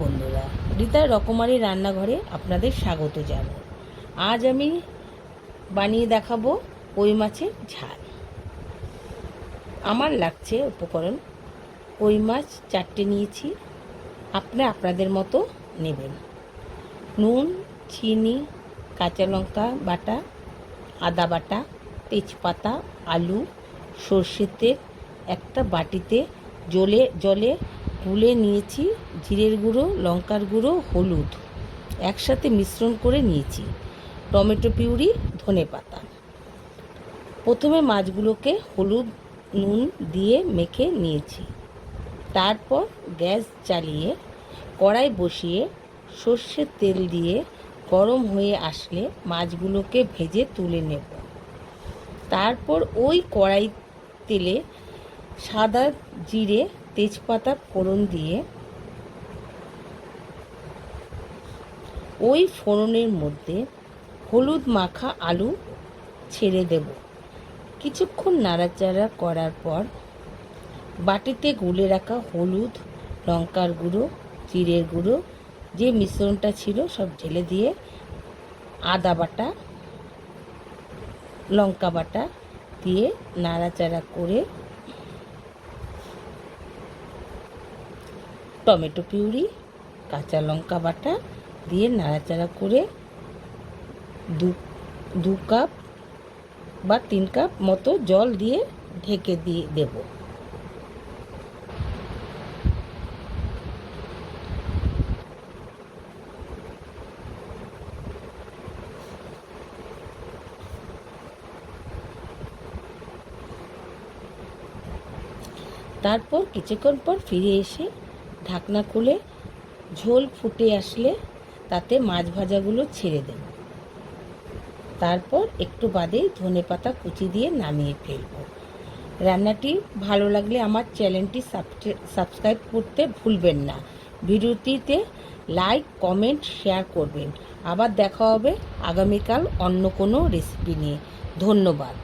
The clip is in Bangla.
বন্ধুরা, রীতার রকমারি রান্নাঘরে আপনাদের স্বাগত জানাই। আজ আমি বানিয়ে দেখাবো কই মাছের ঝাল। আমার লাগছে উপকরণ, কই মাছ চারটে নিয়েছি, আপনি আপনাদের মতো নেবেন। নুন, চিনি, কাঁচা লঙ্কা বাটা, আদা বাটা, তেজপাতা, আলু, সর্ষের তেল, একটা বাটিতে জলে জলে গুলে নিয়েছি জিরের গুঁড়ো, লঙ্কার গুঁড়ো, হলুদ। একসাথে মিশ্রণ করে নিয়েছি। টমেটো পিউরি, ধনে পাতা। প্রথমে মাছগুলোকে হলুদ, নুন দিয়ে মেখে নিয়েছি। তারপর গ্যাস চালিয়ে কড়াই বসিয়ে সর্ষের তেল দিয়ে গরম হয়ে আসলে মাছগুলোকে ভেজে তুলে নেব। তারপর ওই কড়াই তেলে সাদা জিরে তেজপাতা ফোড়ন দিয়ে ওই ফোড়নের মধ্যে হলুদ মাখা আলু ছেড়ে দেব। কিছুক্ষণ নাড়াচাড়া করার পর বাটিতে গুলে রাখা হলুদ, লঙ্কার গুঁড়ো, জিরের গুঁড়ো, যে মিশ্রণটা ছিল সব ঢেলে দিয়ে আদা বাটা, লঙ্কা বাটা দিয়ে নাড়াচাড়া করে টমেটো পিউরি, কাঁচা লঙ্কা বাটা দিয়ে নাড়াচাড়া করে দু দু কাপ বা তিন কাপ মতো জল দিয়ে ঢেকে দিয়ে দেব। তারপর কিছুক্ষণ পর ফিরে এসে ঢাকনা খুলে ঝোল ফুটে আসলে তাতে মাছ ভাজাগুলো ছেড়ে দেব। তারপর একটু বাদেই ধনে পাতা কুচি দিয়ে নামিয়ে ফেলব। রান্নাটি ভালো লাগলে আমার চ্যানেলটি সাবস্ক্রাইব করতে ভুলবেন না। ভিডিওটিতে লাইক, কমেন্ট, শেয়ার করবেন। আবার দেখা হবে আগামীকাল অন্য কোনো রেসিপি নিয়ে। ধন্যবাদ।